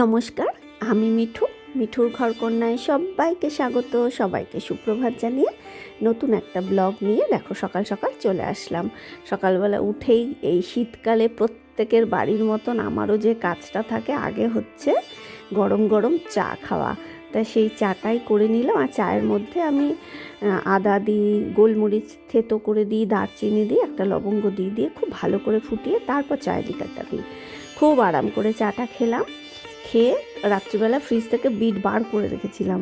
নমস্কার, আমি মিঠু, মিঠুর ঘরকন্যায় সবাইকে স্বাগত, সবাইকে সুপ্রভাত জানিয়ে নতুন একটা ব্লগ নিয়ে দেখো সকাল সকাল চলে আসলাম। সকালবেলা উঠেই এই শীতকালে প্রত্যেকের বাড়ির মতন আমারও যে কাজটা থাকে আগে হচ্ছে গরম গরম চা খাওয়া। তা সেই চাটাই করে নিলাম আর চায়ের মধ্যে আমি আদা দিই, গোলমরিচ থেতো করে দিই, দারচিনি দিই, একটা লবঙ্গ দিয়ে দিয়ে খুব ভালো করে ফুটিয়ে তারপর চায়ের লিকারটা দিই। খুব আরাম করে চাটা খেলাম। খেয়ে রাত্রিবেলা ফ্রিজ থেকে বিট বার করে রেখেছিলাম।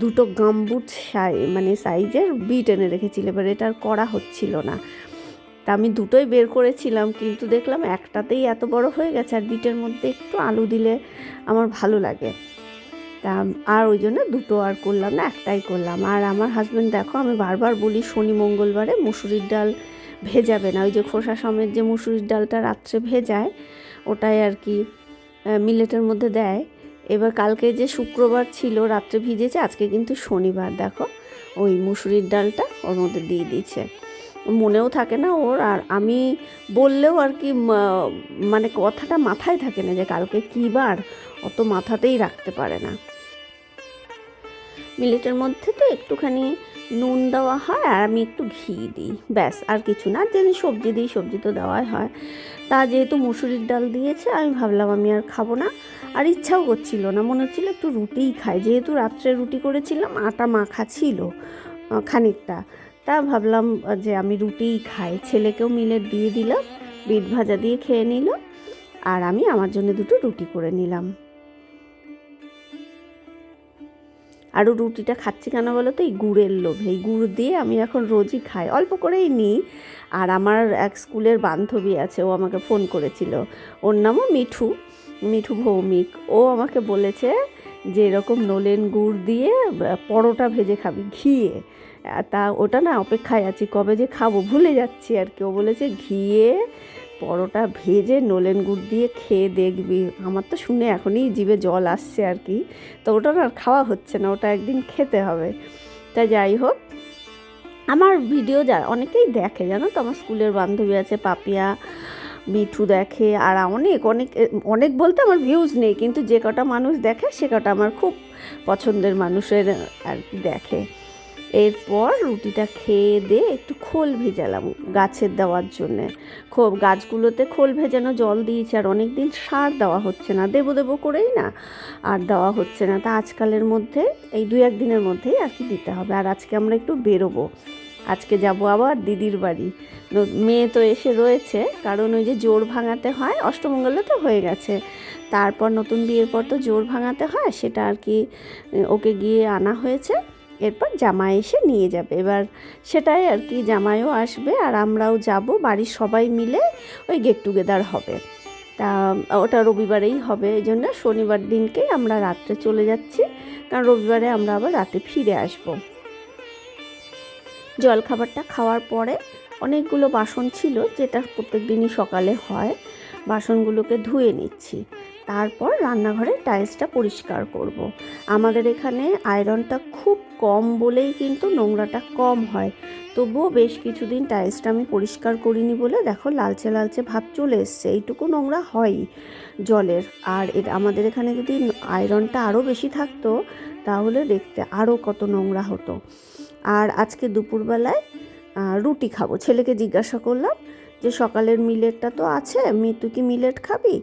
দুটো গাম্বুট সাই মানে সাইজের বিট এনে রেখেছিলাম, এবার এটা আর করা হচ্ছিল না। তা আমি দুটোই বের করেছিলাম, কিন্তু দেখলাম একটাতেই এত বড় হয়ে গেছে, আর বিটের মধ্যে একটু আলু দিলে আমার ভালো লাগে। তা আর ওই জন্য দুটো আর করলাম না, একটাই করলাম। আর আমার হাজব্যান্ড দেখো, আমি বারবার বলি শনি মঙ্গলবারে মুসুরির ডাল ভেজাবে না। ওই যে খোসা সমেত যে মুসুরির ডালটা রাত্রে ভেজায়, ওটাই আর কি মিলেটের মধ্যে দেয়। এবার কালকে যে শুক্রবার ছিল, রাত্রে ভিজেছে, আজকে কিন্তু শনিবার, দেখো। ওই মুসুরির ডালটা ওর মধ্যে দিয়ে দিয়েছে। মনেও থাকে না ওর, আর আমি বললেও আর কি মানে কথাটা মাথায় থাকে না যে কালকে কী বার, অত মাথাতেই রাখতে পারে না। মিলেটের মধ্যে তো একটুখানি নুন দেওয়া হয় আর আমি একটু ঘি দিই। ব্যাস, আর কিছু না যেদিন সবজি দিই, সবজি তো দেওয়াই হয়। তা যেহেতু মুসুরির ডাল দিয়েছে, আমি ভাবলাম আমি আর খাব না। আর ইচ্ছাও করছিল না, মনে হচ্ছিল একটু রুটিই খাই। যেহেতু রাত্রে রুটি করেছিলাম, আটা মাখা ছিল খানিকটা। তা ভাবলাম যে আমি রুটিই খাই। ছেলেকেও মিলেট দিয়ে দিলাম, বিট ভাজা দিয়ে খেয়ে নিল, আর আমি আমার জন্য দুটো রুটি করে নিলাম। আরও রুটিটা খাচ্ছি কেন বলো তো? এই গুড়ের লোভে। এই গুড় দিয়ে আমি এখন রোজই খাই। অল্প করেই নিই। আর আমার এক স্কুলের বান্ধবী আছে, ও আমাকে ফোন করেছিল। ওর নামও মিঠু মিঠু ভৌমিক। ও আমাকে বলেছে যে এরকম নলেন গুড় দিয়ে পরোটা ভেজে খাবি ঘিয়ে। তা ওটা না অপেক্ষায় আছি, কবে যে খাব ভুলে যাচ্ছি আর কি। ও বলেছে ঘিয়ে পরোটা ভেজে নলেন গুড় দিয়ে খেয়ে দেখবি। আমার তো শুনে এখনই জিভে জল আসছে আর কি। তো ওটা আর খাওয়া হচ্ছে না, ওটা একদিন খেতে হবে। তা যাই হোক, আমার ভিডিও যা, অনেকেই দেখে, জানো তো? আমার স্কুলের বান্ধবী আছে, পাপিয়া, মিঠু দেখে, আর অনেক অনেক অনেক বলতে আমার ভিউজ নেই, কিন্তু যে কটা মানুষ দেখে, সে কটা আমার খুব পছন্দের মানুষের আর কি দেখে। এরপর রুটিটা খেয়ে দিয়ে একটু খোল ভেজালাম গাছের দেওয়ার জন্যে। খুব গাছগুলোতে খোল ভেজানো জল দিয়েছি আর অনেক দিন সার দেওয়া হচ্ছে না, দেবো দেবো করেই না আর দেওয়া হচ্ছে না। তা আজকালের মধ্যে, এই দু এক দিনের মধ্যেই আর কি দিতে হবে। আর আজকে আমরা একটু বেরোবো। আজকে যাব আবার দিদির বাড়ি। মেয়ে তো এসে রয়েছে, কারণ ওই যে জোর ভাঙাতে হয়, অষ্টমঙ্গলে তো হয়ে গেছে। তারপর নতুন বিয়ের পর তো জোর ভাঙাতে হয়, সেটা আর কি ওকে গিয়ে আনা হয়েছে। এরপর জামাই এসে নিয়ে যাবে। এবার সেটাই আর কি, জামাইও আসবে আর আমরাও যাব, বাড়ির সবাই মিলে ওই গেট টুগেদার হবে। তা ওটা রবিবারেই হবে, এই জন্য শনিবার দিনকেই আমরা রাত্রে চলে যাচ্ছি, কারণ রবিবারে আমরা আবার রাতে ফিরে আসব। জলখাবারটা খাওয়ার পরে অনেকগুলো বাসন ছিল, যেটা প্রত্যেক দিনই সকালে হয়। বাসনগুলোকে ধুয়ে নিচ্ছি। তারপর রান্নাঘরের টাইলসটা পরিষ্কার করব। আমাদের এখানে আয়রনটা খুব কম বলেই কিন্তু নোংরাটা কম হয়। তবুও বেশ কিছুদিন টাইলসটা আমি পরিষ্কার করিনি বলে দেখো লালচে লালচে ভাব চলে এসছে। এইটুকু নোংরা হয়ই জলের। আর এটা আমাদের এখানে যদি আয়রনটা আরও বেশি থাকতো, তাহলে দেখতে আরও কত নোংরা হতো। আর আজকে দুপুরবেলায় রুটি খাব। ছেলেকে জিজ্ঞাসা করলাম যে সকালের মিলেটটা তো আছে, মি তুই কি মিলেট খাবি?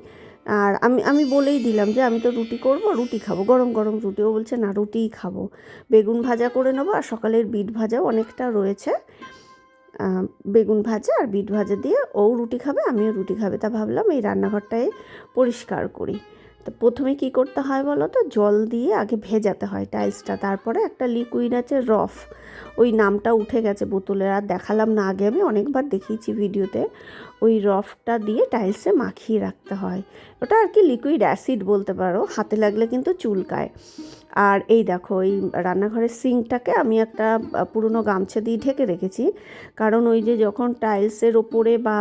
আর আমি আমি বলেই দিলাম যে আমি তো রুটি করব, রুটি খাব, গরম গরম রুটি। ও বলছে, না, রুটিই খাব। বেগুন ভাজা করে নেব, আর সকালের বিট ভাজাও অনেকটা রয়েছে। বেগুন ভাজা আর বিট ভাজা দিয়ে ও রুটি খাবে, আমিও রুটি খাবে। তা ভাবলাম এই রান্নাঘরটায় পরিষ্কার করি। তো প্রথমে কি করতে হয় বলো তো? জল দিয়ে আগে ভেজাতে হয় টাইলসটা তারপরে একটা লিকুইড আছে রফ ওই নামটা উঠে গেছে বোতলের আর দেখালাম না আগে আমি, অনেকবার দেখিয়েছি ভিডিওতে। ওই রফটা দিয়ে টাইলসে মাখিয়ে রাখতে হয়। ওটা আর কি লিকুইড অ্যাসিড বলতে পারো, হাতে লাগলে কিন্তু চুলকায়। আর এই দেখো, এই রান্নাঘরের সিঙ্কটাকে আমি একটা পুরনো গামছা দিয়ে ঢেকে রেখেছি। কারণ ওই যে যখন টাইলসের ওপরে বা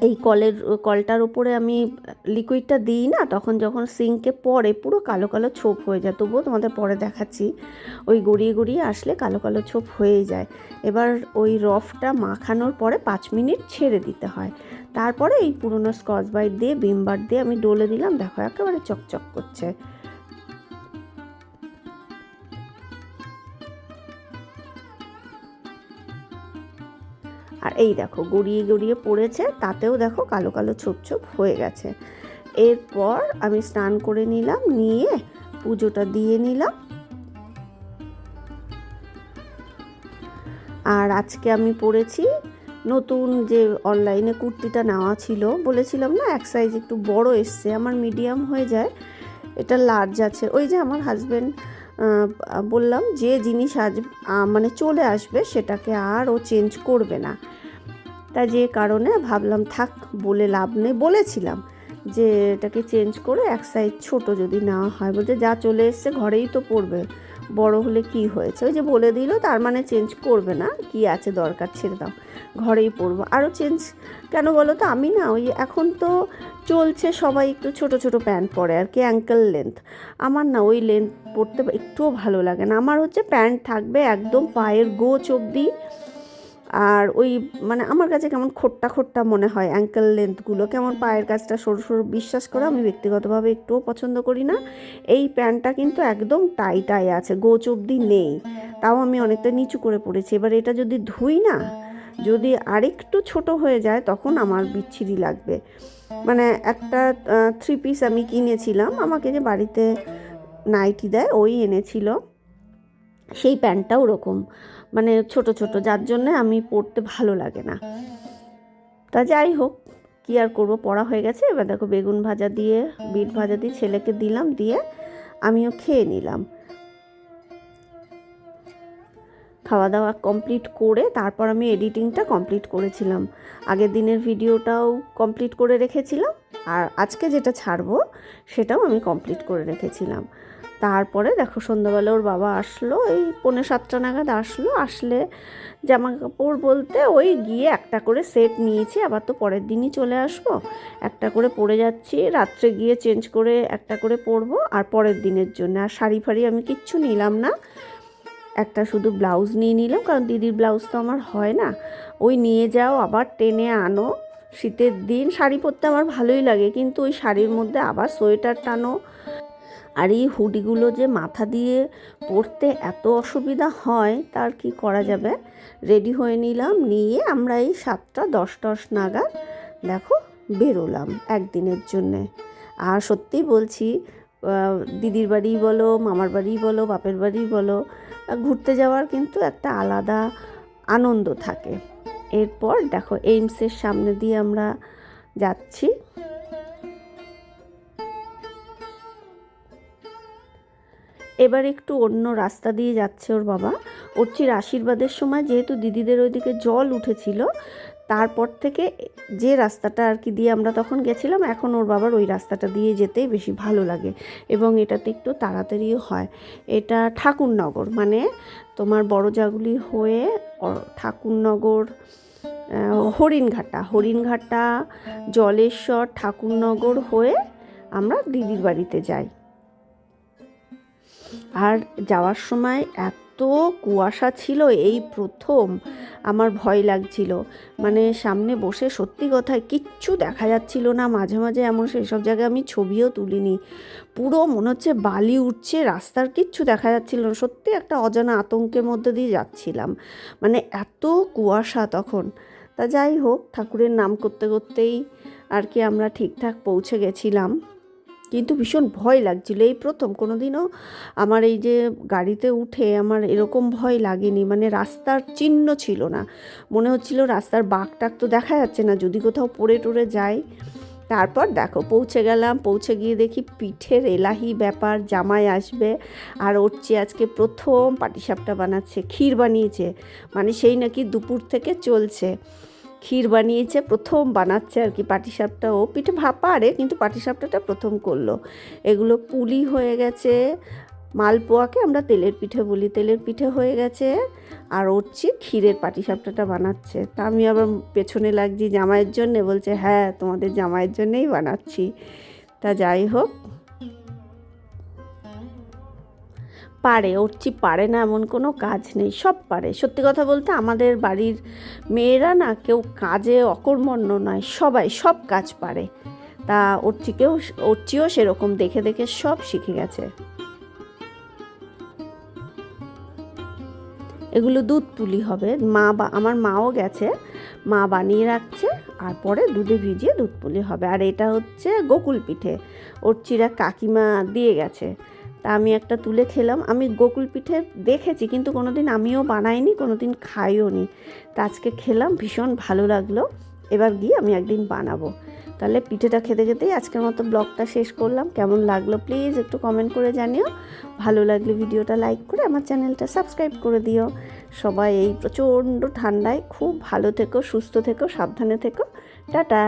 এই কলের, কলটার ওপরে আমি লিকুইডটা দিই না, তখন যখন সিঙ্কে পড়ে, পুরো কালো কালো ছোপ হয়ে যায়। তবুও তোমাদের পরে দেখাচ্ছি। ওই গড়িয়ে গড়িয়ে আসলে কালো কালো ছোপ হয়ে যায়। এবার ওই রফটা মাখানোর পরে পাঁচ মিনিট ছেড়ে দিতে হয়। তারপরে এই পুরনো স্কচ বাইট দিয়ে বিমবার দিয়ে আমি ডলে দিলাম। দেখো, একেবারে চকচক করছে। আর এই দেখো, গড়িয়ে গড়িয়ে পড়েছে, তাতেও দেখো কালো কালো ছোপ ছোপ হয়ে গেছে। এরপর আমি স্নান করে নিলাম, নিয়ে পুজোটা দিয়ে নিলাম। আর আজকে আমি পরেছি নতুন যে অনলাইনে কুর্তিটা নেওয়া ছিল, বলেছিলাম না, এক সাইজ একটু বড় এসছে, আমার মিডিয়াম হয়ে যায়, এটা লার্জ আছে। ওই যে আমার হাজব্যান্ড বললাম, যে জিনিস আজ মানে চলে আসবে, সেটাকে আর ও চেঞ্জ করবে না। তা যে কারণে ভাবলাম, থাক, বলে লাভ নেই। বলেছিলাম যে, এটাকে চেঞ্জ করে এক সাইজ ছোট যদি নেওয়া হয়। বলতে যা চলে এসছে, ঘরেই তো পড়বে। বড় হলে কি হয়েছে? ওই যে বলে দিল, তার মানে চেঞ্জ করবে না, কি আছে দরকার ছেড়ে দাও, ঘরেই পরবো আরও চেঞ্জ, কেন বলো তো, আমি না ওই এখন তো চলছে, সবাই একটু ছোট ছোট প্যান্ট পরে, আর কি অ্যাঙ্কেল লেন্থ আমার না ওই লেন্থ পরতে একটুও ভালো লাগে না। আমার হচ্ছে প্যান্ট থাকবে একদম পায়ের গোচ অবধি আর ওই মানে আমার কাছে কেমন খোট্টা খোট্টা মনে হয় অ্যাঙ্কেল লেন্থগুলো কেমন পায়ের কাছটা সরু সরু বিশ্বাস করে আমি ব্যক্তিগতভাবে একটুও পছন্দ করি না। এই প্যান্টটা কিন্তু একদম টাই টাই আছে গোচ অবধি নেই। তাও আমি অনেকটা নিচু করে পড়েছি এবার এটা যদি ধুই না, যদি আরেকটু ছোট হয়ে যায়, তখন আমার বিচ্ছিরি লাগবে। মানে একটা থ্রি পিস আমি কিনেছিলাম, আমাকে যে বাড়িতে নাইটি দেয়, ওই এনেছিল। সেই প্যান্টটা ওরকম। মানে ছোট ছোট যার জন্যে আমি পরতে ভালো লাগে না। তা যাই হোক কী আর করব? পড়া হয়ে গেছে। এবার দেখো বেগুন ভাজা দিয়ে বিট ভাজা দিয়ে ছেলেকে দিলাম দিয়ে আমিও খেয়ে নিলাম। খাওয়া দাওয়া কমপ্লিট করে তারপর আমি এডিটিংটা কমপ্লিট করেছিলাম। আগের দিনের ভিডিওটাও কমপ্লিট করে রেখেছিলাম। আর আজকে যেটা ছাড়বো সেটাও আমি কমপ্লিট করে রেখেছিলাম। তারপরে দেখো সন্ধ্যাবেলা ওর বাবা আসলো, এই পৌনে সাতটা নাগাদ আসলো, আসলে জামা কাপড় বলতে ওই গিয়ে একটা করে সেট নিয়েছি, আবার তো পরের দিনই চলে আসব। একটা করে পরে যাচ্ছি, রাত্রে গিয়ে চেঞ্জ করে একটা করে পরবো, আর পরের দিনের জন্য। আর শাড়ি ফাড়ি আমি কিচ্ছু নিলাম না, একটা শুধু ব্লাউজ নিয়ে নিলাম, কারণ দিদির ব্লাউজ তো আমার হয় না। ওই নিয়ে যাও, আবার টেনে আনো, শীতের দিন শাড়ি পরতে আমার ভালোই লাগে, কিন্তু ওই শাড়ির মধ্যে আবার সোয়েটার টানো আর এই হুডিগুলো যে মাথা দিয়ে পরতে এত অসুবিধা হয়, তার কি করা যাবে? রেডি হয়ে নিলাম, নিয়ে আমরা এই সাতটা দশ দশ নাগাদ দেখো বেরোলাম একদিনের জন্যে। আর সত্যি বলছি দিদির বাড়ি বলো, মামার বাড়ি বলো, বাপের বাড়ি বলো ঘুরতে যাওয়ার কিন্তু একটা আলাদা আনন্দ থাকে। এরপর দেখো এইমসের সামনে দিয়ে আমরা যাচ্ছি। এবার একটু অন্য রাস্তা দিয়ে যাচ্ছে ওর বাবা। ওর চির আশীর্বাদের সময় যেহেতু দিদিদের ওইদিকে জল উঠেছিল, তারপর থেকে যে রাস্তাটা আর কি দিয়ে আমরা তখন গেছিলাম, এখন ওর বাবার ওই রাস্তাটা দিয়ে যেতেই বেশি ভালো লাগে এবং এটাতে একটু তাড়াতাড়িও হয়। এটা ঠাকুরনগর মানে তোমার বড় জাগুলি হয়ে ঠাকুরনগর হরিণঘাটা। হরিণঘাটা, জলেশ্বর, ঠাকুরনগর হয়ে আমরা দিদির বাড়িতে যাই। আর যাওয়ার সময় এত কুয়াশা ছিল এই প্রথম, আমার ভয় লাগছিল। মানে সামনে বসে সত্যি কথায় কিচ্ছু দেখা যাচ্ছিল না, মাঝে মাঝে এমন সেসব জায়গায় আমি ছবিও তুলিনি। পুরো মনে হচ্ছে বালি উঠছে রাস্তার কিচ্ছু দেখা যাচ্ছিল না, সত্যি একটা অজানা আতঙ্কের মধ্যে দিয়ে যাচ্ছিলাম। মানে এত কুয়াশা তখন। তা যাই হোক, ঠাকুরের নাম করতে করতেই আর কি আমরা ঠিকঠাক পৌঁছে গেছিলাম। কিন্তু ভীষণ ভয় লাগছিল। এই প্রথম কোনো দিনও আমার এই যে গাড়িতে উঠে আমার এরকম ভয় লাগেনি মানে রাস্তার চিহ্ন ছিল না। মনে হচ্ছিল রাস্তার বাঘ টাক তো দেখা যাচ্ছে না যদি কোথাও পড়ে টড়ে যাই তারপর দেখো পৌঁছে গেলাম পৌঁছে গিয়ে দেখি পিঠের এলাহি ব্যাপার জামাই আসবে। আর ওরচি আজকে প্রথম পাটিসাপটা বানাচ্ছে ক্ষীর বানিয়েছে। মানে সেই নাকি দুপুর থেকে চলছে। ক্ষীর বানিয়েছে, প্রথম বানাচ্ছে আর কি পাটিসাপটা। ও পিঠে ভাপা আরে কিন্তু পাটিসাপটাটা প্রথম করল। এগুলো পুলি হয়ে গেছে, মালপোয়াকে আমরা তেলের পিঠে বলি। তেলের পিঠে হয়ে গেছে আর উঠছি ক্ষীরের পাটিসাপটাটা বানাচ্ছে। তা আমি আবার পেছনে লাগছি জামাইয়ের জন্যে, বলছে হ্যাঁ তোমাদের জামাইয়ের জন্যেই বানাচ্ছি। তা যাই হোক পারে উঠছি পারে না, এমন কোনো কাজ নেই, সব পারে। সত্যি কথা বলতে আমাদের বাড়ির মেয়েরা না কেউ কাজে অকর্মণ্য নয়, সবাই সব কাজ পারে। তা ওরচিকেও, ওরচিও সেরকম দেখে দেখে সব শিখে গেছে। এগুলো দুধ পুলি হবে। মা বা, আমার মাও গেছে, মা বানিয়ে রাখছে, আর পরে দুধে ভিজিয়ে দুধ পুলি হবে। আর এটা হচ্ছে গোকুল পিঠে। ওর চিরা কাকিমা দিয়ে গেছে। তা আমি একটা তুলে খেলাম। আমি গোকুল পিঠে দেখেছি, কিন্তু কোনোদিন আমিও বানাইনি, কোনোদিন খাইও নি তা আজকে খেলাম, ভীষণ ভালো লাগল। এবার গিয়ে আমি একদিন বানাবো। তাহলে পিঠেটা খেতে খেতেই আজকের মতো ব্লগটা শেষ করলাম। কেমন লাগল প্লিজ একটু কমেন্ট করে জানিও। ভালো লাগলে ভিডিওটা লাইক করে আমার চ্যানেলটা সাবস্ক্রাইব করে দিও। সবাই এই প্রচণ্ড ঠান্ডায় খুব ভালো থেকো, সুস্থ থেকো, সাবধানে থেকো। টাটা!